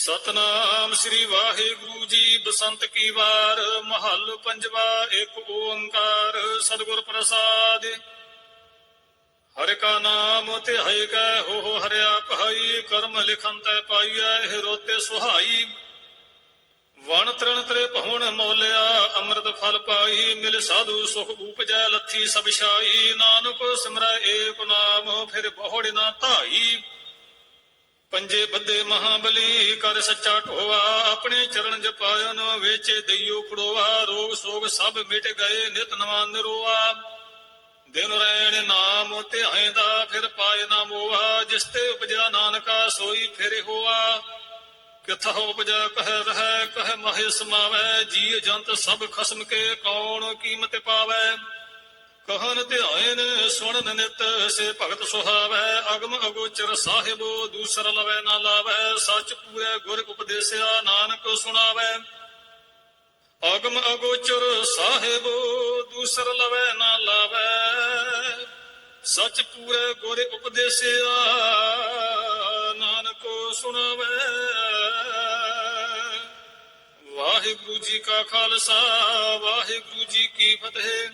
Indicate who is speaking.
Speaker 1: ਸਤਨਾਮ ਸ੍ਰੀ ਵਾਹਿਗੁਰੂ ਜੀ, ਬਸੰਤ ਕੀ ਵਾਰ, ਮਹੱਲ ਪੰਜਵਾ, ਇੱਕ ਓੰਕਾਰ, ਸਤਿਗੁਰ ਪ੍ਰਸਾਦ। ਹਰਿ ਕਾ ਨਾਮ ਤੇ ਹੈ ਕੈ ਹੋ ਹਰਿਆ ਭਾਈ ਕਰਮ ਲਿਖਨ ਤੈ ਪਾਈਐ, ਇਹ ਸੁਹਾਈ। ਵਣ ਤ੍ਰਣ ਤਰੇ ਪਹੁਣ ਮੋਲਿਆ, ਅੰਮ੍ਰਿਤ ਫਲ ਪਾਈ, ਮਿਲ ਸਾਧੂ ਸੁਖ ਉਪਜੈ ਲੱਥੀ ਸਭ ਛਾਈ। ਨਾਨਕ ਸਿਮਰੈ ਏਕ ਨਾਮ, ਫਿਰ ਬਹੁੜ ਨਾ ਧਾਈ। ਪੰਜੇ ਬੱਦੇ ਮਹਾਬਲੀ, ਕਰ ਸੱਚਾ ਢੋਆ, ਆਪਣੇ ਚਰਨ ਜਪਾਇਨ ਵੇਚੇ, ਦਈਓ ਖੜੋਆ, ਰੋਗ ਸੋਗ ਸਭ ਮਿਟ ਗਏ, ਨਿਤ ਨਵਾਂ ਨਿਰੋਆ। ਦਿਨ ਰੈਣ ਨਾਮ ਧਿਆਇਂਦਾ ਫਿਰ ਪਾਏ ਨਾ ਮੋਆ, ਜਿਸ ਤੇ ਉਪਜਿਆ ਨਾਨਕਾ, ਸੋਈ ਫਿਰ ਹੋਆ। ਕਿਥਾ ਉਪਜਾ ਕਹਿ ਰਹਿ, ਕਹਿ ਮਹਿ ਸਮਾਵੈ ਜੀ ਜੰਤ ਸਭ ਖਸਮ ਕੇ, ਕੌਣ ਕੀਮਤ ਪਾਵੈ। ਕਹਨ ਧਿਆਇਨ ਸੁਣਨ ਨਿਤ, ਸੇ ਭਗਤ ਸੁਹਾਵੈ, ਅਗਮ ਅਗੋਚਰ ਸਾਹਿਬੋ, ਦੂਸਰ ਲਵੈ ਨਾ ਲਾਵੈ, ਸੱਚ ਪੂਰੇ ਗੁਰ ਉਪਦੇਸਿਆ, ਨਾਨਕ ਸੁਣਾਵੈ। ਅਗਮ ਅਗੋਚਰ ਸਾਹਿਬੋ, ਦੂਸਰ ਲਵੈ ਨਾ ਲਾਵੈ, ਸੱਚ ਪੂਰੇ ਗੁਰ ਉਪਦੇਸਿਆ, ਨਾਨਕ ਸੁਣਾਵੈ। ਵਾਹਿਗੁਰੂ ਜੀ ਕਾ ਖਾਲਸਾ, ਵਾਹਿਗੁਰੂ ਜੀ ਕੀ ਫਤਿਹ।